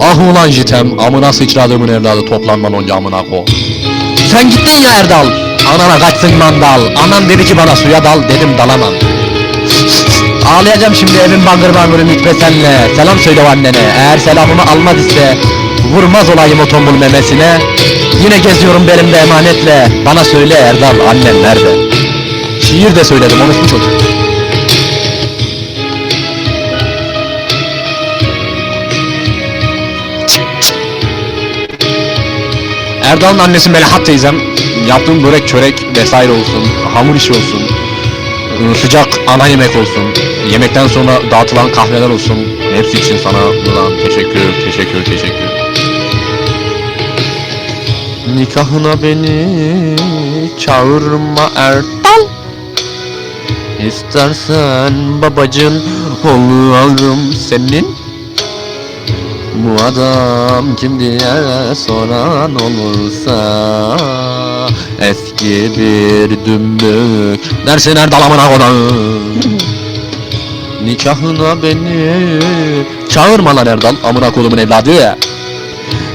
Ah ulan jitem, amına sıçradığımın evladı toplanman onca amına ko. Sen gittin ya Erdal, anana kaçsın mandal, anan dedi ki bana suya dal, dedim dalamam. Ağlayacağım şimdi evin bangır bangırı mitbesenle, selam söyle annene, eğer selamımı almaz ise, vurmaz olayım o tombul memesine. Yine geziyorum belimde emanetle, bana söyle Erdal, annen nerede? Şiir de söyledim, unutmuş çocuk. Erdal'ın annesi Melahat teyzem yaptığım börek çörek vesaire olsun, hamur işi olsun, ıı, sıcak ana yemek olsun, yemekten sonra dağıtılan kahveler olsun, hepsi için sana buradan teşekkür, teşekkür, teşekkür. Nikahına beni çağırma Erdal İstersen babacın olurum senin bu adam kim diye soran olursa Eski bir dümbük Dersin Erdal amına kodum Nikahına beni Çağırma lan Erdal amına kodumun evladı.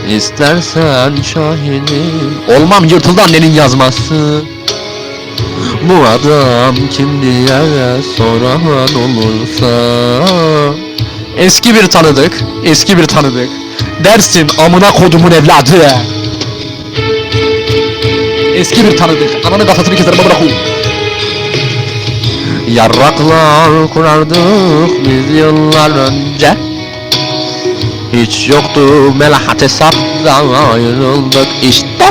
İstersen şahidim Olmam yırtıldı annenin yazması. Bu adam kim diye soran olursa Eski bir tanıdık, eski bir tanıdık. Dersin amına kodumun evladı. Eski bir tanıdık, ananı kafasını keserim amına koyayım. Yarraklar kurardık biz yıllar önce. Hiç yoktu melahat hesapta ayrıldık işte.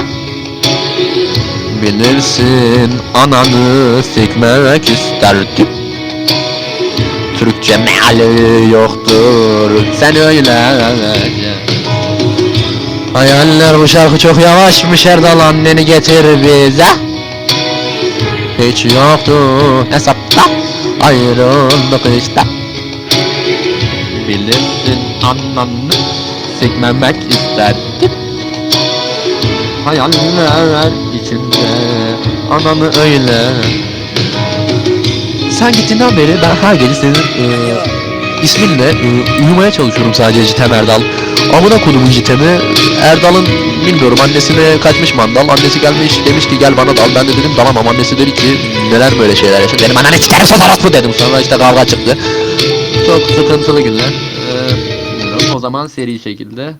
Bilirsin ananı sikmek isterdim. Türkçe meali yoktur. Sen öyle. Hayaller bu şarkı çok yavaşmış Erdal anneni getir bize. Hiç yoktu hesapta. Ayrıldık işte. Bilirsin ananı sikmemek isterdim. Hayaller içinde ananı öyle sen gittiğinden beri ben her gece senin e, isminle e, uyumaya çalışıyorum sadece Citem Erdal. Amına kodumun Citem'i Erdal'ın bilmiyorum annesine kaçmış mandal. Annesi gelmiş demiş ki gel bana dal. Ben de dedim tamam annesi dedi ki neler böyle şeyler yaşa. Dedim ananı sikerim sos orospu dedim. Sonra işte kavga çıktı. Çok sıkıntılı günler. Ee, o zaman seri şekilde.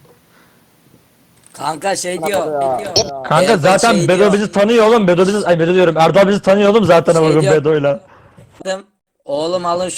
Kanka şey diyor. Kanka Ee, zaten şey Bedo diyor. bizi tanıyor oğlum. Bedo bizi ay Bedo diyorum. Erdal bizi tanıyor oğlum zaten Şey ama bugün diyor. Bedo'yla. Oğlum alın